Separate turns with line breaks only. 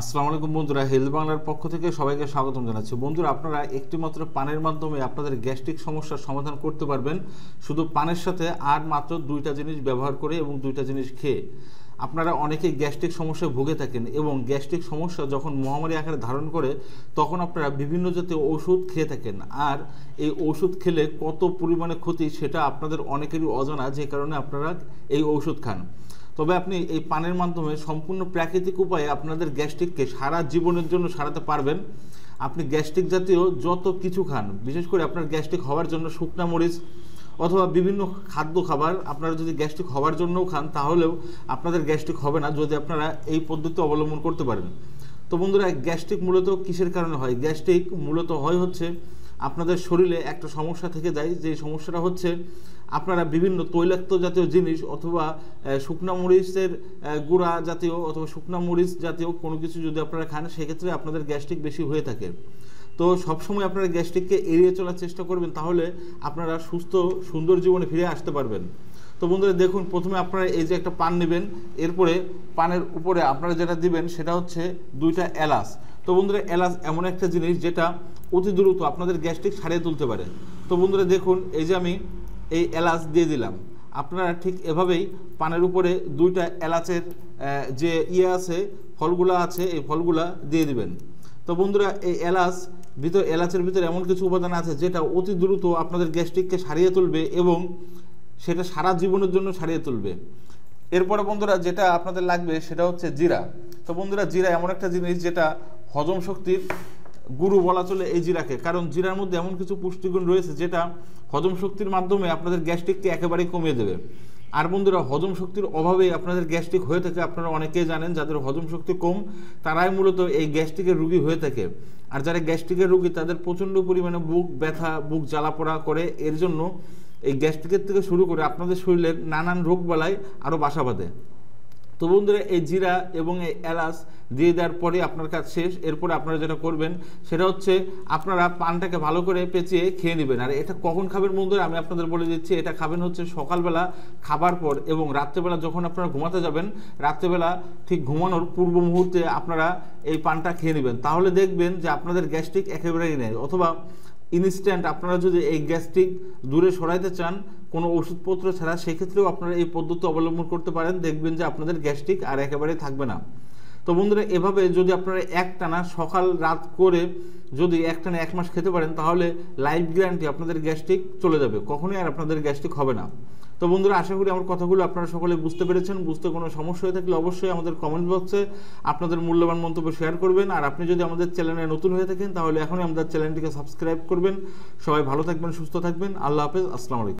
আসসালামু আলাইকুম বন্ধুরা হেলথ বাংলার পক্ষ থেকে সবাইকে স্বাগতম জানাচ্ছি। বন্ধুরা, আপনারা একটিমাত্র পানের মাধ্যমে আপনাদের গ্যাস্ট্রিক সমস্যার সমাধান করতে পারবেন। শুধু পানের সাথে আর মাত্র দুইটা জিনিস ব্যবহার করে এবং দুইটা জিনিস খেয়ে। আপনারা অনেকেই গ্যাস্ট্রিক সমস্যায় ভুগে থাকেন এবং গ্যাস্ট্রিক সমস্যা যখন মহামারী আকারে ধারণ করে, তখন আপনারা বিভিন্ন জাতীয় ওষুধ খেয়ে থাকেন। আর এই ওষুধ খেলে কত পরিমাণে ক্ষতি সেটা আপনাদের অনেকেরই অজানা, যে কারণে আপনারা এই ওষুধ খান। তবে আপনি এই পানের মাধ্যমে সম্পূর্ণ প্রাকৃতিক উপায়ে আপনাদের গ্যাস্ট্রিককে সারা জীবনের জন্য সারাতে পারবেন। আপনি গ্যাস্ট্রিক জাতীয় যত কিছু খান, বিশেষ করে আপনার গ্যাস্ট্রিক হওয়ার জন্য শুকনা মরিচ অথবা বিভিন্ন খাদ্য খাবার, আপনারা যদি গ্যাস্ট্রিক হওয়ার জন্যও খান, তাহলেও আপনাদের গ্যাস্ট্রিক হবে না যদি আপনারা এই পদ্ধতি অবলম্বন করতে পারেন। তো বন্ধুরা, গ্যাস্ট্রিক মূলত কিসের কারণে হয়? গ্যাস্ট্রিক মূলত হয় হচ্ছে আপনাদের শরীরে একটা সমস্যা থেকে যায়, যে সমস্যাটা হচ্ছে আপনারা বিভিন্ন তৈলাক্ত জাতীয় জিনিস অথবা শুকনা মরিচের গুঁড়া জাতীয় অথবা শুকনা মরিচ জাতীয় কোনো কিছু যদি আপনারা খান, সেক্ষেত্রে আপনাদের গ্যাস্ট্রিক বেশি হয়ে থাকে। তো সবসময় আপনারা গ্যাস্ট্রিককে এড়িয়ে চলার চেষ্টা করবেন, তাহলে আপনারা সুস্থ, সুন্দর জীবনে ফিরে আসতে পারবেন। তো বন্ধুরা, দেখুন, প্রথমে আপনারা এই যে একটা পান নেবেন, এরপরে পানের উপরে আপনারা যেটা দিবেন, সেটা হচ্ছে দুইটা এলাচ। তো বন্ধুরা, এলাচ এমন একটা জিনিস যেটা অতি দ্রুত আপনাদের গ্যাস্ট্রিক সারিয়ে তুলতে পারে। তো বন্ধুরা, দেখুন, এই যে আমি এই এলাচ দিয়ে দিলাম। আপনারা ঠিক এভাবেই পানের উপরে দুইটা এলাচের যে ইয়ে আছে, ফলগুলা আছে, এই ফলগুলা দিয়ে দিবেন। তো বন্ধুরা, এই এলাচ ভিতর, এলাচের ভিতরে এমন কিছু উপাদান আছে যেটা অতি দ্রুত আপনাদের গ্যাস্ট্রিককে সারিয়ে তুলবে এবং সেটা সারা জীবনের জন্য সারিয়ে তুলবে। এরপরে বন্ধুরা, যেটা আপনাদের লাগবে সেটা হচ্ছে জিরা। তো বন্ধুরা, জিরা এমন একটা জিনিস যেটা হজম শক্তির গুরু বলা চলে এই জিরাকে। কারণ জিরার মধ্যে এমন কিছু পুষ্টিগুণ রয়েছে যেটা হজম শক্তির মাধ্যমে আপনাদের গ্যাস্ট্রিককে একেবারেই কমিয়ে দেবে। আর বন্ধুরা, হজম শক্তির অভাবে আপনাদের গ্যাস্ট্রিক হয়ে থাকে, আপনারা অনেকেই জানেন যাদের হজম শক্তি কম, তারাই মূলত এই গ্যাস্ট্রিকের রুগী হয়ে থাকে। আর যারা গ্যাস্ট্রিকের রুগী, তাদের প্রচণ্ড পরিমাণে বুক ব্যথা, বুক জ্বালা পোড়া করে, এর জন্য এই গ্যাস্ট্রিকের থেকে শুরু করে আপনাদের শরীরের নানান রোগ বালায় আরও বাসা বাঁধে। তো বন্ধুরা, এই জিরা এবং এই এলাচ দিয়ে দেওয়ার পরে আপনার কাজ শেষ। এরপরে আপনারা যেটা করবেন, সেটা হচ্ছে আপনারা পানটাকে ভালো করে পেঁচিয়ে খেয়ে নেবেন। আর এটা কখন খাবেন বন্ধুরা, আমি আপনাদের বলে দিচ্ছি, এটা খাবেন হচ্ছে সকালবেলা খাবার পর এবং রাত্রেবেলা যখন আপনারা ঘুমাতে যাবেন, রাত্রেবেলা ঠিক ঘুমানোর পূর্ব মুহূর্তে আপনারা এই পানটা খেয়ে নেবেন। তাহলে দেখবেন যে আপনাদের গ্যাস্ট্রিক একেবারেই নেই, অথবা ইনস্ট্যান্ট আপনারা যদি এই গ্যাস্ট্রিক দূরে সরাইতে চান, কোনো ওষুধপত্র ছাড়া, সেক্ষেত্রেও আপনারা এই পদ্ধতি অবলম্বন করতে পারেন। দেখবেন যে আপনাদের গ্যাস্ট্রিক আর একেবারে থাকবে না। তো বন্ধুরা, এভাবে যদি আপনারা একটানা সকাল রাত করে যদি একটানা এক মাস খেতে পারেন, তাহলে লাইফ গ্যারান্টি আপনাদের গ্যাস্ট্রিক চলে যাবে। কখনোই আর আপনাদের গ্যাস্ট্রিক হবে না। তো বন্ধুরা, আশা করি আমার কথাগুলো আপনারা সকলে বুঝতে পেরেছেন। বুঝতে কোনো সমস্যা হয়ে থাকলে অবশ্যই আমাদের কমেন্ট বক্সে আপনাদের মূল্যবান মন্তব্য শেয়ার করবেন। আর আপনি যদি আমাদের চ্যানেলে নতুন হয়ে থাকেন, তাহলে এখনই আমাদের চ্যানেলটিকে সাবস্ক্রাইব করবেন। সবাই ভালো থাকবেন, সুস্থ থাকবেন। আল্লাহ হাফেজ, আসসালামু আলাইকুম।